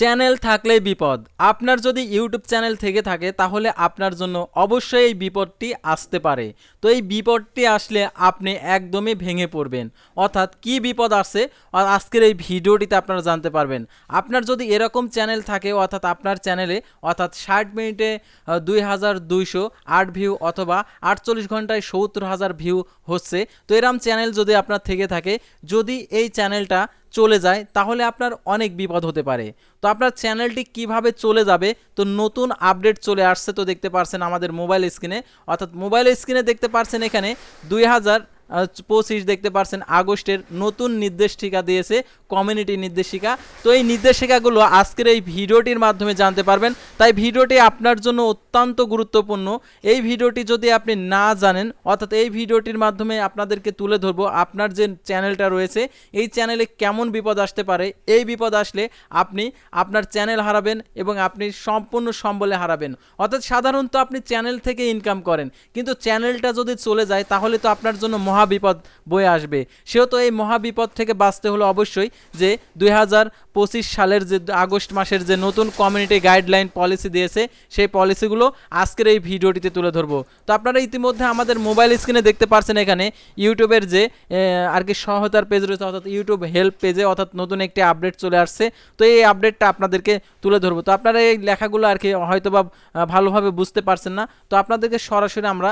Channel থাকলেই বিপদ। আপনার যদি ইউটিউব চ্যানেল থেকে থাকে, তাহলে আপনার জন্য অবশ্যই এই বিপদটি আসতে পারে। তো এই বিপদটি আসলে আপনি একদমই ভেঙে পড়বেন। অর্থাৎ কি বিপদ আসে আজকের এই ভিডিওটিতে আপনারা জানতে পারবেন। আপনার যদি এরকম চ্যানেল থাকে, অর্থাৎ আপনার চ্যানেলে, অর্থাৎ ষাট মিনিটে দুই হাজার দুইশো আট ভিউ অথবা আটচল্লিশ ঘন্টায় সত্তর হাজার ভিউ হচ্ছে, তো এরম চ্যানেল যদি আপনার থেকে থাকে, যদি এই চ্যানেলটা চলে যায়, তাহলে আপনার অনেক বিপদ হতে পারে। তো আপনার চ্যানেলটি কীভাবে চলে যাবে? তো নতুন আপডেট চলে আসছে, তো দেখতে পারছেন আমাদের মোবাইল স্ক্রিনে। অর্থাৎ মোবাইল স্ক্রিনে দেখতে পারছেন এখানে দুই হাজার পঁচিশ দেখতে পারছেন, আগস্টের নতুন নির্দেশিকা দিয়েছে কমিউনিটি নির্দেশিকা। তো এই নির্দেশিকাগুলো আজকের এই ভিডিওটির মাধ্যমে জানতে পারবেন। তাই ভিডিওটি আপনার জন্য অত্যন্ত গুরুত্বপূর্ণ। এই ভিডিওটি যদি আপনি না জানেন, অর্থাৎ এই ভিডিওটির মাধ্যমে আপনাদেরকে তুলে ধরবো আপনার যে চ্যানেলটা রয়েছে, এই চ্যানেলে কেমন বিপদ আসতে পারে, এই বিপদ আসলে আপনি আপনার চ্যানেল হারাবেন এবং আপনি সম্পূর্ণ সম্বলে হারাবেন। অর্থাৎ সাধারণত আপনি চ্যানেল থেকে ইনকাম করেন, কিন্তু চ্যানেলটা যদি চলে যায়, তাহলে তো আপনার জন্য মহাবিপদ বয়ে আসবে। সেহেতু এই মহাবিপদ থেকে বাঁচতে হলো অবশ্যই যে দুই হাজার পঁচিশ সালের যে আগস্ট মাসের যে নতুন কমিউনিটি গাইডলাইন পলিসি দিয়েছে, সেই পলিসিগুলো আজকের এই ভিডিওটিতে তুলে ধরবো। তো আপনারা ইতিমধ্যে আমাদের মোবাইল স্ক্রিনে দেখতে পারছেন এখানে ইউটিউবের যে আর কি সহায়তার পেজ রয়েছে, অর্থাৎ ইউটিউব হেল্প পেজে অর্থাৎ নতুন একটি আপডেট চলে আসছে। তো এই আপডেটটা আপনাদেরকে তুলে ধরবো। তো আপনারা এই লেখাগুলো আর কি হয়তো বা ভালোভাবে বুঝতে পারছেন না। তো আপনাদেরকে সরাসরি আমরা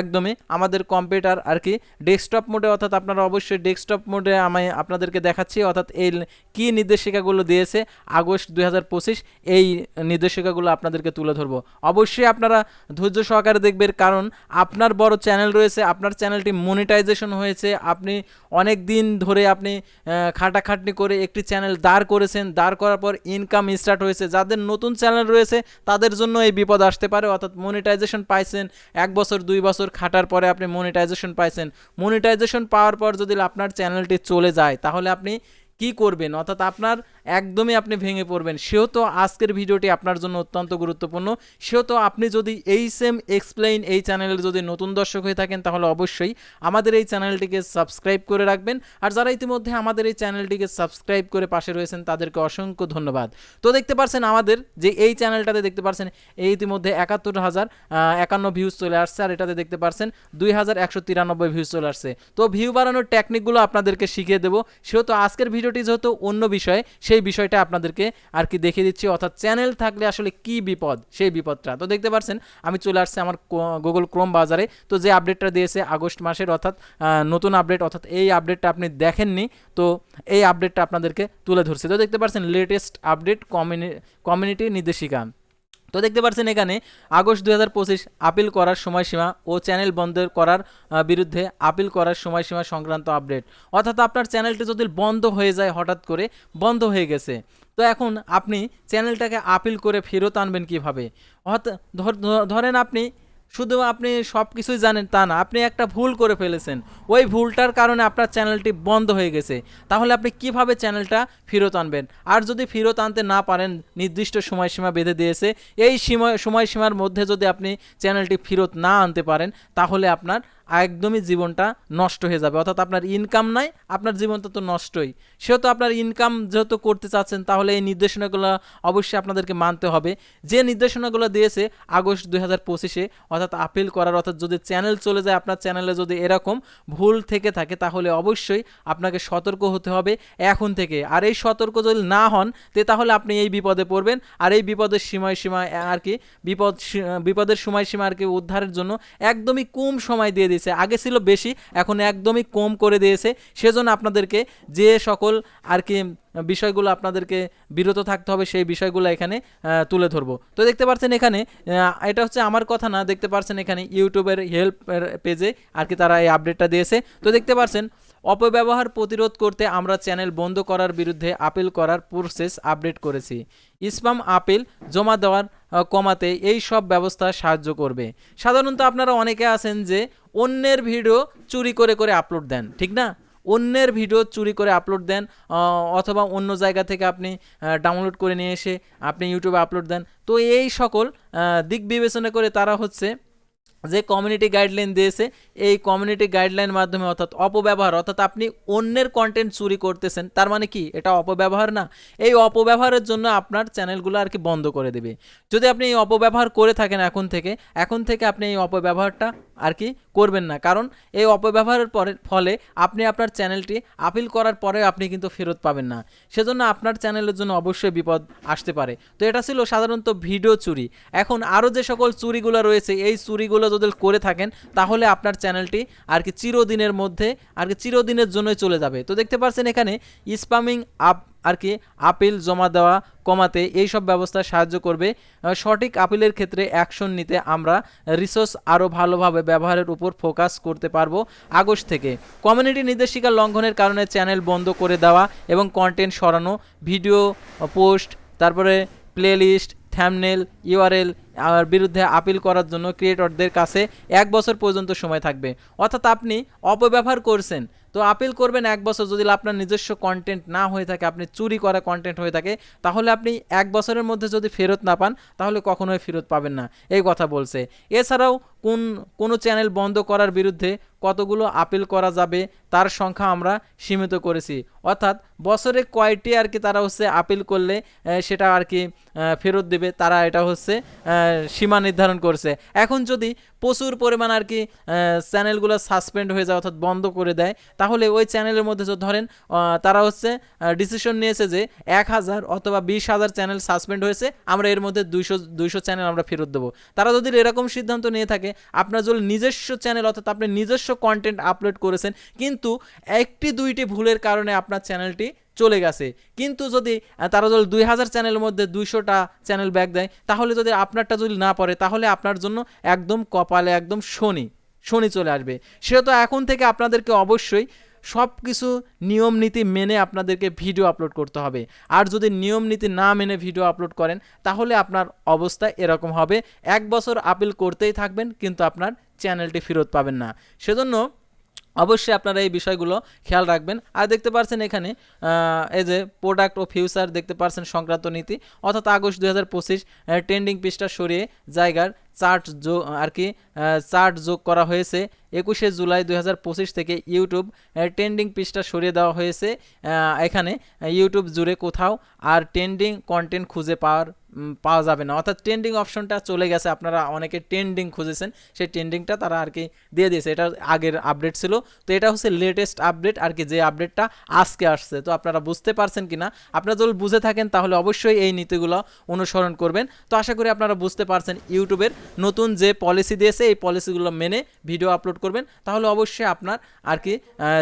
একদমই আমাদের কম্পিউটার আর কি ডেস্কটপ মোডে অর্থাৎ আপনারা অবশ্যই ডেস্কটপ মোডে আমি আপনাদেরকে দেখাচ্ছি, অর্থাৎ এই কি নির্দেশিকাগুলো দিয়েছে আগস্ট দু হাজার পঁচিশ, এই নির্দেশিকাগুলো আপনাদেরকে তুলে ধরবো। অবশ্যই আপনারা ধৈর্য সহকারে দেখবেন, কারণ আপনার বড় চ্যানেল রয়েছে, আপনার চ্যানেলটি মনিটাইজেশন হয়েছে, আপনি অনেক দিন ধরে আপনি খাটাখাটনি করে একটি চ্যানেল দাঁড় করেছেন, দাঁড় করার পর ইনকাম স্টার্ট হয়েছে। যাদের নতুন চ্যানেল রয়েছে, তাদের জন্য এই বিপদ আসতে পারে, অর্থাৎ মনিটাইজেশন পাইছেন, এক বছর, দুই বছর খাটার পরে আপনি মনিটাইজেশন পাইছেন। মনিটাইজেশন পাওয়ার পর যদি আপনার চ্যানেলটি চলে যায় তাহলে আপনি কি করবেন? অর্থাৎ আপনার একদমই আপনি ভেঙে পড়বেন। সেও তো আজকের ভিডিওটি আপনার জন্য অত্যন্ত গুরুত্বপূর্ণ। সেহেতু আপনি যদি এই সেম এক্সপ্লেইন এই চ্যানেলের যদি নতুন দর্শক হয়ে থাকেন, তাহলে অবশ্যই আমাদের এই চ্যানেলটিকে সাবস্ক্রাইব করে রাখবেন। আর যারা ইতিমধ্যে আমাদের এই চ্যানেলটিকে সাবস্ক্রাইব করে পাশে রয়েছেন, তাদেরকে অসংখ্য ধন্যবাদ। তো দেখতে পারছেন আমাদের যে এই চ্যানেলটাতে দেখতে পারছেন, এই ইতিমধ্যে একাত্তর হাজার একান্ন ভিউজ চলে আসছে। আর এটাতে দেখতে পারছেন দুই হাজার একশো তিরানব্বই ভিউজ চলে আসছে। তো ভিউ বাড়ানোর টেকনিকগুলো আপনাদেরকে শিখিয়ে দেবো। সেহেতু আজকের ভিডিওটি যেহেতু অন্য বিষয়ে, সেই বিষয়টা আপনাদেরকে আর কি দেখিয়ে দিচ্ছি। অর্থাৎ চ্যানেল থাকলে আসলে কি বিপদ, সেই বিপদটা। তো দেখতে পাচ্ছেন আমি চলে আসছি আমার গুগল ক্রোম বাজারে। তো যে আপডেটটা দিয়েছে আগস্ট মাসের, অর্থাৎ নতুন আপডেট অর্থাৎ এই আপডেটটা আপনি দেখেননি, তো এই আপডেটটা আপনাদেরকে তুলে ধরছে। তো দেখতে পাচ্ছেন লেটেস্ট আপডেট কমিউনি কমিউনিটি নির্দেশিকা। তো দেখতে পাচ্ছেন এখানে আগস্ট দু হাজার পঁচিশ আপিল করার সময়সীমা ও চ্যানেল বন্ধ করার বিরুদ্ধে আপিল করার সময়সীমা সংক্রান্ত আপডেট অর্থাৎ আপনার চ্যানেলটি যদি বন্ধ হয়ে যায় হঠাৎ করে, বন্ধ হয়ে গেছে, তো এখন আপনি চ্যানেলটাকে আপিল করে ফেরত আনবেন কীভাবে? অর্থাৎ ধর- ধরেন আপনি শুধু আপনি সব কিছুই জানেন তা না, আপনি একটা ভুল করে ফেলেছেন। ওই ভুলটার কারণে আপনার চ্যানেলটি বন্ধ হয়ে গেছে। তাহলে আপনি কীভাবে চ্যানেলটা ফেরত আনবেন? আর যদি ফেরত আনতে না পারেন, নির্দিষ্ট সময়সীমা বেঁধে দিয়েছে, এই সময় সময়সীমার মধ্যে যদি আপনি চ্যানেলটি ফেরত না আনতে পারেন, তাহলে আপনার একদমই জীবনটা নষ্ট হয়ে যাবে। অর্থাৎ আপনার ইনকাম নাই, আপনার জীবনটা তো নষ্টই। সেহেতু আপনার ইনকাম যেহেতু করতে চাচ্ছেন, তাহলে এই নির্দেশনাগুলো অবশ্যই আপনাদেরকে মানতে হবে। যে নির্দেশনাগুলো দিয়েছে আগস্ট দুই হাজার পঁচিশে, অর্থাৎ আপিল করার, অর্থাৎ যদি চ্যানেল চলে যায়, আপনার চ্যানেলে যদি এরকম ভুল থেকে থাকে, তাহলে অবশ্যই আপনাকে সতর্ক হতে হবে এখন থেকে। আর এই সতর্ক যদি না হন, তে তাহলে আপনি এই বিপদে পড়বেন। আর এই বিপদের সময়সীমা আর কি, বিপদ বিপদের সময়সীমা আর কি উদ্ধারের জন্য একদমই কম সময় দিয়ে দিয়েছে। আগে ছিল বেশি, এখন একদমই কম করে দিয়েছে। সেজন্য আপনাদেরকে যে সকল আর কি বিষয়গুলো আপনাদেরকে বিরত থাকতে হবে, সেই বিষয়গুলো এখানে তুলে ধরবো। তো দেখতে পাচ্ছেন এখানে এটা হচ্ছে আমার কথা না, দেখতে পাচ্ছেন এখানে ইউটিউবের হেল্পের পেজে আর কি তারা এই আপডেটটা দিয়েছে। তো দেখতে পাচ্ছেন অপব্যবহার প্রতিরোধ করতে আমরা চ্যানেল বন্ধ করার বিরুদ্ধে আপিল করার প্রসেস আপডেট করেছি। স্পাম আপিল জমা দেওয়ার কমাতে এই সব ব্যবস্থা সাহায্য করবে। সাধারণত আপনারা অনেকে আছেন যে অন্যের ভিডিও চুরি করে করে আপলোড দেন, ঠিক না? অন্যের ভিডিও চুরি করে আপলোড দেন অথবা অন্য জায়গা থেকে আপনি ডাউনলোড করে নিয়ে এসে আপনি ইউটিউবে আপলোড দেন। তো এই সকল দিক বিবেচনা করে তারা হচ্ছে যে কমিউনিটি গাইডলাইন দিয়েছে, এই কমিউনিটি গাইডলাইন মাধ্যমে অর্থাৎ অপব্যবহার, অর্থাৎ আপনি অন্যের কন্টেন্ট চুরি করতেছেন, তার মানে কি? এটা অপব্যবহার না। এই অপব্যবহারের জন্য আপনার চ্যানেলগুলো আর কি বন্ধ করে দেবে। যদি আপনি এই অপব্যবহার করে থাকেন এখন থেকে এখন থেকে আপনি এই অপব্যবহারটা আর কি করবেন না। কারণ এই অপব্যবহারের পরে, ফলে আপনি আপনার চ্যানেলটি আপিল করার পরে আপনি কিন্তু ফেরত পাবেন না। সেজন্য আপনার চ্যানেলের জন্য অবশ্যই বিপদ আসতে পারে। তো এটা ছিল সাধারণত ভিডিও চুরি। এখন আরও যে সকল চুরিগুলো রয়েছে, এই চুরিগুলো যদি করে থাকেন, তাহলে আপনার চ্যানেলটি আর কি চিরদিনের মধ্যে, আর কি চিরদিনের জন্যই চলে যাবে। তো দেখতে পাচ্ছেন এখানে স্পামিং আপ আর কি আপিল জমা দেওয়া, কমাতে এই সব ব্যবস্থা সাহায্য করবে। সঠিক আপিলের ক্ষেত্রে অ্যাকশন নিতে আমরা রিসোর্স আরও ভালোভাবে ব্যবহারের উপর ফোকাস করতে পারব আগস্ট থেকে। কমিউনিটি নির্দেশিকা লঙ্ঘনের কারণে চ্যানেল বন্ধ করে দেওয়া এবং কন্টেন্ট সরানো ভিডিও পোস্ট তারপরে প্লেলিস্ট থ্যামনেল ইউআরএল আর বিরুদ্ধে আপিল করার জন্য ক্রিয়েটরদের কাছে এক বছর পর্যন্ত সময় থাকবে। অর্থাৎ আপনি অপব্যবহার করছেন তো আপিল করবেন এক বছর যদি আপনার নিজস্ব কন্টেন্ট না হয়ে থাকে, আপনি চুরি করা কন্টেন্ট হয়ে থাকে, তাহলে আপনি এক বছরের মধ্যে যদি ফেরত না পান, তাহলে কখনোই ফেরত পাবেন না। এই কথা বলছে। এছাড়াও কোন, কোনো চ্যানেল বন্ধ করার বিরুদ্ধে কতগুলো আপিল করা যাবে তার সংখ্যা আমরা সীমিত করেছি। অর্থাৎ বছরে কয়টি আর কি তারা হচ্ছে আপিল করলে সেটা আর কি ফেরত দেবে, তারা এটা হচ্ছে সীমা নির্ধারণ করছে। এখন যদি প্রচুর পরিমাণ আর কি চ্যানেলগুলো সাসপেন্ড হয়ে যায় অর্থাৎ বন্ধ করে দেয়, তাহলে ওই চ্যানেলের মধ্যে যদি ধরেন তারা হচ্ছে ডিসিশন নিয়েছে যে এক হাজার অথবা বিশ হাজার চ্যানেল সাসপেন্ড হয়েছে, আমরা এর মধ্যে দুইশো দুইশো চ্যানেল আমরা ফেরত দেবো। তারা যদি এরকম সিদ্ধান্ত নিয়ে থাকে আপনার যদি নিজস্ব চ্যানেল অর্থাৎ আপনি নিজস্ব কন্টেন্ট আপলোড করেছেন, কিন্তু একটি দুইটি ভুলের কারণে আপনার চ্যানেলটি চলে গেছে। কিন্তু যদি তারা যদি দুই হাজার চ্যানেলের মধ্যে দুইশোটা চ্যানেল ব্যাক দেয়, তাহলে যদি আপনারটা যদি না পড়ে, তাহলে আপনার জন্য একদম কপালে একদম শনি শনি চলে আসবে। সেহেতু এখন থেকে আপনাদেরকে অবশ্যই সব কিছু নিয়ম নীতি মেনে আপনাদেরকে ভিডিও আপলোড করতে হবে। আর যদি নিয়ম নীতি না মেনে ভিডিও আপলোড করেন, তাহলে আপনার অবস্থা এরকম হবে। এক বছর আপিল করতেই থাকবেন, কিন্তু আপনার চ্যানেলটি ফেরত পাবেন না। সেজন্য অবশ্যই আপনারা এই বিষয়গুলো খেয়াল রাখবেন। আর দেখতে পাচ্ছেন এখানে এই যে প্রোডাক্ট ও ফিউচার দেখতে পাচ্ছেন সংক্রান্ত নীতি। অর্থাৎ আগস্ট দুই হাজার পঁচিশ ট্রেন্ডিং পৃষ্ঠা সরিয়ে জায়গার চার্ট যোগ আর কি চার্ট যোগ করা হয়েছে। একুশে জুলাই দুই হাজার পঁচিশ থেকে ইউটিউব ট্রেন্ডিং পৃষ্ঠা সরিয়ে দেওয়া হয়েছে। এখানে ইউটিউব জুড়ে কোথাও আর ট্রেন্ডিং কন্টেন্ট খুঁজে পাওয়ার পাওয়া যাবে না। অর্থাৎ ট্রেন্ডিং অপশনটা চলে গেছে। আপনারা অনেকে ট্রেন্ডিং খুঁজেছেন, সেই ট্রেন্ডিংটা তারা আর কি দিয়ে দিয়েছে। এটা আগের আপডেট ছিল। তো এটা হচ্ছে লেটেস্ট আপডেট আর কি যে আপডেটটা আজকে আসছে। তো আপনারা বুঝতে পারছেন কি না আপনারা যদি বুঝে থাকেন, তাহলে অবশ্যই এই নীতিগুলো অনুসরণ করবেন। তো আশা করি আপনারা বুঝতে পারছেন ইউটিউবের নতুন যে পলিসি দিয়েছে, এই পলিসিগুলো মেনে ভিডিও আপলোড করবেন। তাহলে অবশ্যই আপনার আর কি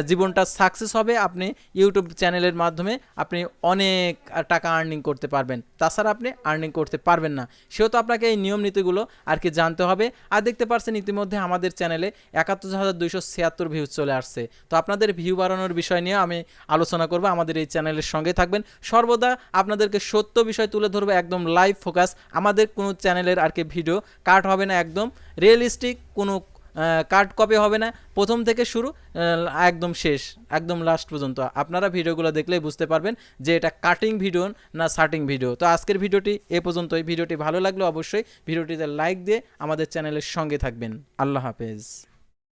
জীবনটা সাকসেস হবে। আপনি ইউটিউব চ্যানেলের মাধ্যমে আপনি অনেক টাকা আর্নিং করতে পারবেন। তাছাড়া আপনি আর্নিং করতে পারবেন না। সেহেতু আপনাকে এই নিয়ম নীতিগুলো আর কি জানতে হবে। আর দেখতে পারছেন ইতিমধ্যে আমাদের চ্যানেলে একাত্তর হাজার দুইশো ছিয়াত্তর ভিউজ চলে আসছে। তো আপনাদের ভিউ বাড়ানোর বিষয় নিয়ে আমি আলোচনা করব। আমাদের এই চ্যানেলের সঙ্গে থাকবেন। সর্বদা আপনাদেরকে সত্য বিষয় তুলে ধরবো, একদম লাইভ ফোকাস আমাদের কোনো চ্যানেলের আর কি ভিডিও কাট হবে না একদম। রিয়েলিস্টিক কোনো কাট কপি হবে না। প্রথম থেকে শুরু একদম শেষ, একদম লাস্ট পর্যন্ত। আপনারা ভিডিওগুলো দেখলেই বুঝতে পারবেন যে এটা কাটিং ভিডিও না শার্টিং ভিডিও তো আজকের ভিডিওটি এ পর্যন্তই। ভিডিওটি ভালো লাগলে অবশ্যই ভিডিওটিতে লাইক দিয়ে আমাদের চ্যানেলের সঙ্গে থাকবেন। আল্লাহ হাফেজ।